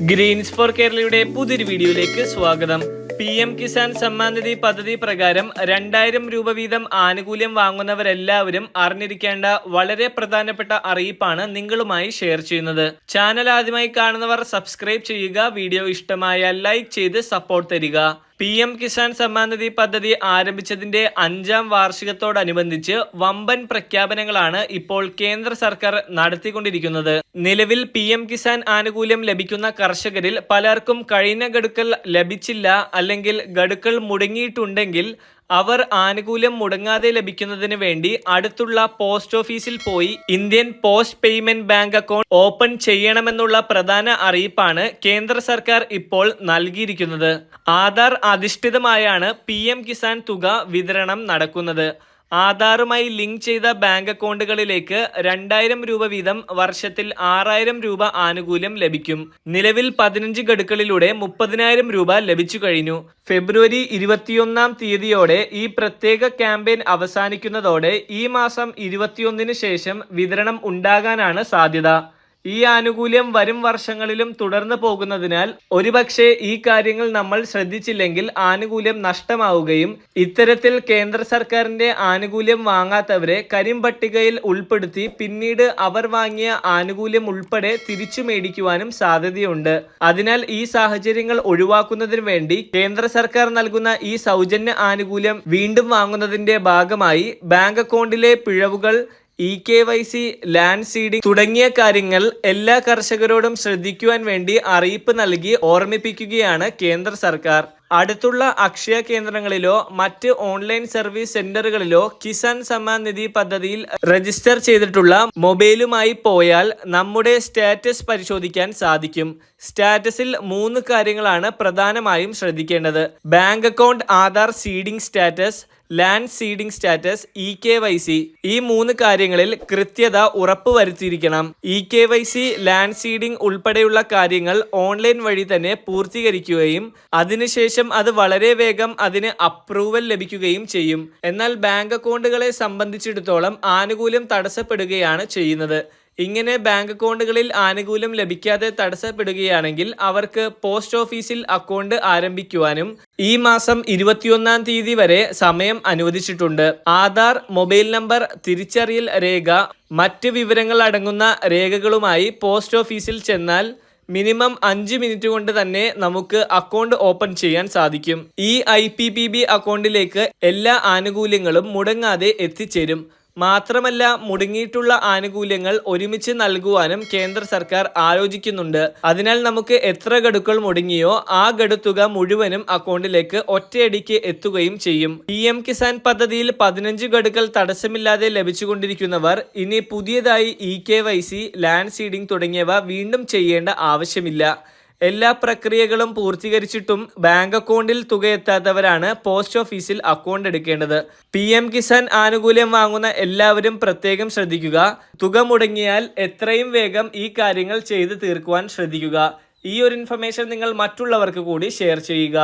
Green's four കേരളയുടെ പുതിയൊരു വീഡിയോയിലേക്ക് സ്വാഗതം. പി എം കിസാൻ സമ്മാൻ നിധി പദ്ധതി പ്രകാരം രണ്ടായിരം രൂപ വീതം ആനുകൂല്യം വാങ്ങുന്നവരെല്ലാവരും അറിഞ്ഞിരിക്കേണ്ട വളരെ പ്രധാനപ്പെട്ട അറിയിപ്പാണ് നിങ്ങളുമായി ഷെയർ ചെയ്യുന്നത്. ചാനൽ ആദ്യമായി കാണുന്നവർ സബ്സ്ക്രൈബ് ചെയ്യുക വീഡിയോ ഇഷ്ടമായാൽ ലൈക്ക് ചെയ്ത് സപ്പോർട്ട് തരിക. പി എം കിസാൻ സമ്മാൻ നിധി പദ്ധതി ആരംഭിച്ചതിന്റെ അഞ്ചാം വാർഷികത്തോടനുബന്ധിച്ച് വമ്പൻ പ്രഖ്യാപനങ്ങളാണ് ഇപ്പോൾ കേന്ദ്ര സർക്കാർ നടത്തിക്കൊണ്ടിരിക്കുന്നത്. നിലവിൽ പി എം കിസാൻ ആനുകൂല്യം ലഭിക്കുന്ന കർഷകരിൽ പലർക്കും കഴിഞ്ഞ ഗഡുക്കൾ ലഭിച്ചില്ല അല്ലെങ്കിൽ ഗഡുക്കൾ മുടങ്ങിയിട്ടുണ്ടെങ്കിൽ അവർ ആനുകൂല്യം മുടങ്ങാതെ ലഭിക്കുന്നതിന് വേണ്ടി അടുത്തുള്ള പോസ്റ്റ് ഓഫീസിൽ പോയി Indian post payment bank account open ചെയ്യണമെന്നുള്ള പ്രധാന അറിയിപ്പാണ് കേന്ദ്ര സർക്കാർ ഇപ്പോൾ നൽകിയിരിക്കുന്നത്. ആധാർ അധിഷ്ഠിതമായാണ് പി കിസാൻ തുക വിതരണം നടക്കുന്നത്. ആധാറുമായി ലിങ്ക് ചെയ്ത ബാങ്ക് അക്കൗണ്ടുകളിലേക്ക് രണ്ടായിരം രൂപ വീതം വർഷത്തിൽ ആറായിരം രൂപ ആനുകൂല്യം ലഭിക്കും. നിലവിൽ പതിനഞ്ച് ഗഡുക്കളിലൂടെ മുപ്പതിനായിരം രൂപ ലഭിച്ചു കഴിഞ്ഞു. ഫെബ്രുവരി ഇരുപത്തിയൊന്നാം തീയതിയോടെ ഈ പ്രത്യേക ക്യാമ്പയിൻ അവസാനിക്കുന്നതോടെ ഈ മാസം ഇരുപത്തിയൊന്നിന് ശേഷം വിതരണം ഉണ്ടാകാനാണ് സാധ്യത. ഈ ആനുകൂല്യം വരും വർഷങ്ങളിലും തുടർന്നു പോകുന്നതിനാൽ ഒരുപക്ഷെ ഈ കാര്യങ്ങൾ നമ്മൾ ശ്രദ്ധിച്ചില്ലെങ്കിൽ ആനുകൂല്യം നഷ്ടമാവുകയും ഇത്തരത്തിൽ കേന്ദ്ര സർക്കാരിന്റെ ആനുകൂല്യം വാങ്ങാത്തവരെ കരിമ്പട്ടികയിൽ ഉൾപ്പെടുത്തി പിന്നീട് അവർ വാങ്ങിയ ആനുകൂല്യം ഉൾപ്പെടെ തിരിച്ചു മേടിക്കുവാനും സാധ്യതയുണ്ട്. അതിനാൽ ഈ സാഹചര്യങ്ങൾ ഒഴിവാക്കുന്നതിന് വേണ്ടി കേന്ദ്ര സർക്കാർ നൽകുന്ന ഈ സൗജന്യ ആനുകൂല്യം വീണ്ടും വാങ്ങുന്നതിന്റെ ഭാഗമായി ബാങ്ക് അക്കൗണ്ടിലെ പിഴവുകൾ E K Y C land seeding തുടങ്ങിയ കാര്യങ്ങൾ എല്ലാ കർഷകരോടും ശ്രദ്ധിക്കുവാൻ വേണ്ടി അറിയിപ്പ് നൽകി ഓർമ്മിപ്പിക്കുകയാണ് കേന്ദ്ര സർക്കാർ. അടുത്തുള്ള അക്ഷയ കേന്ദ്രങ്ങളിലോ മറ്റ് ഓൺലൈൻ സർവീസ് സെന്ററുകളിലോ കിസാൻ സമ്മാൻ നിധി പദ്ധതിയിൽ രജിസ്റ്റർ ചെയ്തിട്ടുള്ള മൊബൈലുമായി പോയാൽ നമ്മുടെ സ്റ്റാറ്റസ് പരിശോധിക്കാൻ സാധിക്കും. സ്റ്റാറ്റസിൽ മൂന്ന് കാര്യങ്ങളാണ് പ്രധാനമായും ശ്രദ്ധിക്കേണ്ടത്. Bank account Aadhaar seeding status land seeding status E K Y C. ഈ മൂന്ന് കാര്യങ്ങളിൽ കൃത്യത ഉറപ്പുവരുത്തിയിരിക്കണം. E K Y C land seeding ഉൾപ്പെടെയുള്ള കാര്യങ്ങൾ ഓൺലൈൻ വഴി തന്നെ പൂർത്തീകരിക്കുകയും അതിനുശേഷം അത് വളരെ വേഗം അതിന് അപ്രൂവൽ ലഭിക്കുകയും ചെയ്യും. എന്നാൽ ബാങ്ക് അക്കൗണ്ടുകളെ സംബന്ധിച്ചിടത്തോളം ആനുകൂല്യം തടസ്സപ്പെടുകയാണ് ചെയ്യുന്നത്. ഇങ്ങനെ ബാങ്ക് അക്കൗണ്ടുകളിൽ ആനുകൂല്യം ലഭിക്കാതെ തടസ്സപ്പെടുകയാണെങ്കിൽ അവർക്ക് പോസ്റ്റ് ഓഫീസിൽ അക്കൗണ്ട് ആരംഭിക്കുവാനും ഈ മാസം ഇരുപത്തിയൊന്നാം തീയതി വരെ സമയം അനുവദിച്ചിട്ടുണ്ട്. ആധാർ മൊബൈൽ നമ്പർ തിരിച്ചറിയൽ രേഖ മറ്റ് വിവരങ്ങൾ അടങ്ങുന്ന രേഖകളുമായി പോസ്റ്റ് ഓഫീസിൽ ചെന്നാൽ മിനിമം അഞ്ച് മിനിറ്റ് കൊണ്ട് തന്നെ നമുക്ക് അക്കൗണ്ട് ഓപ്പൺ ചെയ്യാൻ സാധിക്കും. ഈ ഐ അക്കൗണ്ടിലേക്ക് എല്ലാ ആനുകൂല്യങ്ങളും മുടങ്ങാതെ എത്തിച്ചേരും. മാത്രമല്ല മുടങ്ങിയിട്ടുള്ള ആനുകൂല്യങ്ങൾ ഒരുമിച്ച് നൽകുവാനും കേന്ദ്ര സർക്കാർ ആലോചിക്കുന്നുണ്ട്. അതിനാൽ നമുക്ക് എത്ര ഗഡുക്കൾ മുടങ്ങിയോ ആ ഗഡുത്തുക മുഴുവനും അക്കൗണ്ടിലേക്ക് ഒറ്റയടിക്ക് എത്തുകയും ചെയ്യും. പി എം കിസാൻ പദ്ധതിയിൽ പതിനഞ്ച് ഗഡുക്കൾ തടസ്സമില്ലാതെ ലഭിച്ചുകൊണ്ടിരിക്കുന്നവർ ഇനി പുതിയതായി E K Y C land seeding തുടങ്ങിയവ വീണ്ടും ചെയ്യേണ്ട ആവശ്യമില്ല. എല്ലാ പ്രക്രിയകളും പൂർത്തീകരിച്ചിട്ടും ബാങ്ക് അക്കൗണ്ടിൽ തുക എത്താത്തവരാണ് പോസ്റ്റ് ഓഫീസിൽ അക്കൗണ്ട് എടുക്കേണ്ടത്. പി എം കിസാൻ ആനുകൂല്യം വാങ്ങുന്ന എല്ലാവരും പ്രത്യേകം ശ്രദ്ധിക്കുക. തുക മുടങ്ങിയാൽ എത്രയും വേഗം ഈ കാര്യങ്ങൾ ചെയ്തു തീർക്കുവാൻ ശ്രദ്ധിക്കുക. ഈ ഒരു ഇൻഫർമേഷൻ നിങ്ങൾ മറ്റുള്ളവർക്ക് കൂടി ഷെയർ ചെയ്യുക.